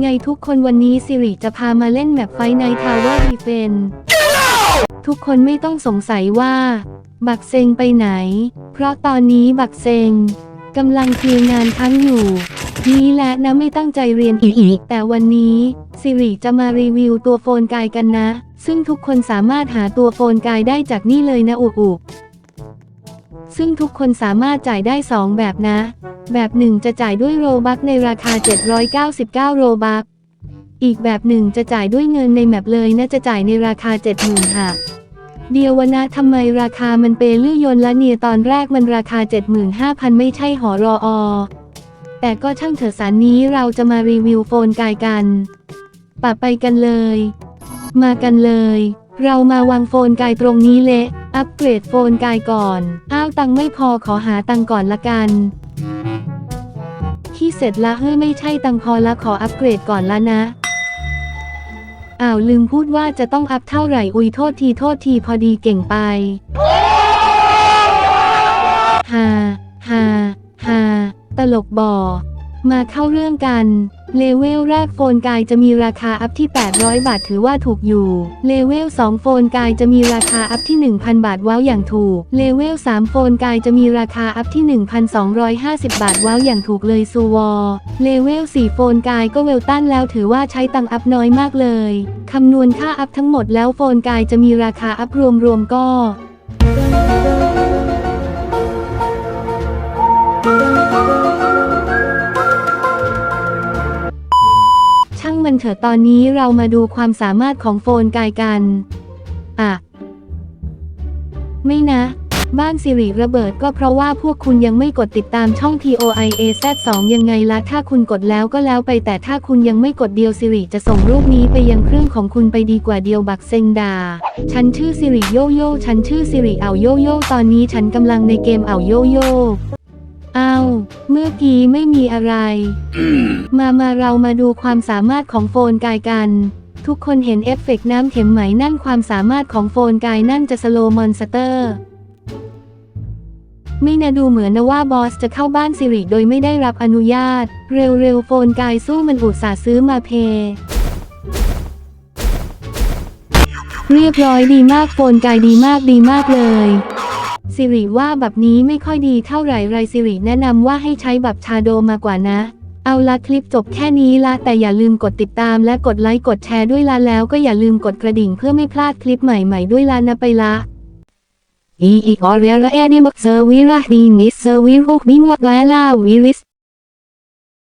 ไงทุกคนวันนี้สิริจะพามาเล่นแมปไฟในทาวเวอร์ดีเฟนทุกคนไม่ต้องสงสัยว่า บักเซงไปไหน เพราะตอนนี้บักเซงกำลังเคลียร์งานทั้งอยู่ นี้แหละนะไม่ตั้งใจเรียนอีก แต่วันนี้สิริจะมารีวิวตัวโฟนกายกันนะ ซึ่งทุกคนสามารถหาตัวโฟนกายได้จากนี่เลยนะอุอุ ซึ่งทุกคนสามารถจ่ายได้ 2 แบบนะ แบบหนึ่งจะจ่ายด้วยโรบัคในราคา 799 โรบัค อีกแบบหนึ่งจะจ่ายด้วยเงินในแมปเลยนะจะจ่ายในราคา 70,000ค่ะ เดียววนะทำไมราคามันเปลื่อยยนละเนี่ยตอนแรกมันราคา 75,000 ไม่ใช่หอรออแต่ก็ช่างเถอะสารนี้เราจะมารีวิวโฟนกายกันปะไปกันเลย มากันเลย เรามาวางโฟนกายตรงนี้เละ อัปเกรดโฟนกายก่อน อ้าวตังไม่พอขอหาตังก่อนละกันที่เสร็จละเฮ้ยไม่ใช่ตังพอละขออัปเกรดก่อนละนะ อ้าวลืมพูดว่าจะต้องอัพเท่าไหร่อุยโทษทีโทษทีพอดีเก่งไปฮาฮาฮาตลกบ่อ มาเข้าเรื่องกัน เลเวลแรกโฟนกายจะมีราคาอัพที่ 800 บาทถือว่าถูกอยู่ เลเวล 2 โฟนกายจะมีราคาอัพที่ 1,000 บาทว้าวอย่างถูก เลเวล 3 โฟนกายจะมีราคาอัพที่ 1,250 บาทว้าวอย่างถูกเลยซูวอเลเวล 4 โฟนกายก็เวลตันแล้วถือว่าใช้ตังอัพน้อยมากเลย คำนวณค่าอัพทั้งหมดแล้วโฟนกายจะมีราคาอัพรวมๆก็างมันเถอะตอนนี้เรามาดูความสามารถของโฟนกายกัน อะ ไม่นะ บ้านสิริระเบิดก็เพราะว่าพวกคุณยังไม่กดติดตามช่อง TOIAZ 2 ยังไงละถ้าคุณกดแล้วก็แล้วไปแต่ถ้าคุณยังไม่กดเดียวสิริจะส่งรูปนี้ไปยังเครื่องของคุณไปดีกว่าเดียวบักเซงดา ฉันชื่อสิริโยโย่ฉันชื่อสิริเอาโยโย่ตอนนี้ฉันกำลังในเกมเอาโยโย่ เมื่อกี้ไม่มีอะไร มามาเรามาดูความสามารถของโฟนกายกัน ทุกคนเห็นเอฟเฟกต์น้ำเข็มไหมนั่นความสามารถของโฟนกายนั่นจะสโลมอนสเตอร์ ไม่นะดูเหมือนนะว่าบอสจะเข้าบ้านสิริโดยไม่ได้รับอนุญาต เร็วๆโฟนกายสู้มันอุตส่าห์ซื้อมาเพย์เรียบร้อยดีมากโฟนกายดีมากดีมากเลย สิริว่าแบบนี้ไม่ค่อยดีเท่าไหร่ไรสิริแนะนำว่าให้ใช้แบบชาโดมากกว่านะ เอาละคลิปจบแค่นี้ละแต่อย่าลืมกดติดตามและกดไลค์กดแชร์ด้วยละแล้วก็อย่าลืมกดกระดิ่งเพื่อไม่พลาดคลิปใหม่ๆด้วยละนะไปละอีอีออเรียละแอนิมักเซอร์วิระดีนิสเซอร์วิรุกมิมวักแลลาวิริส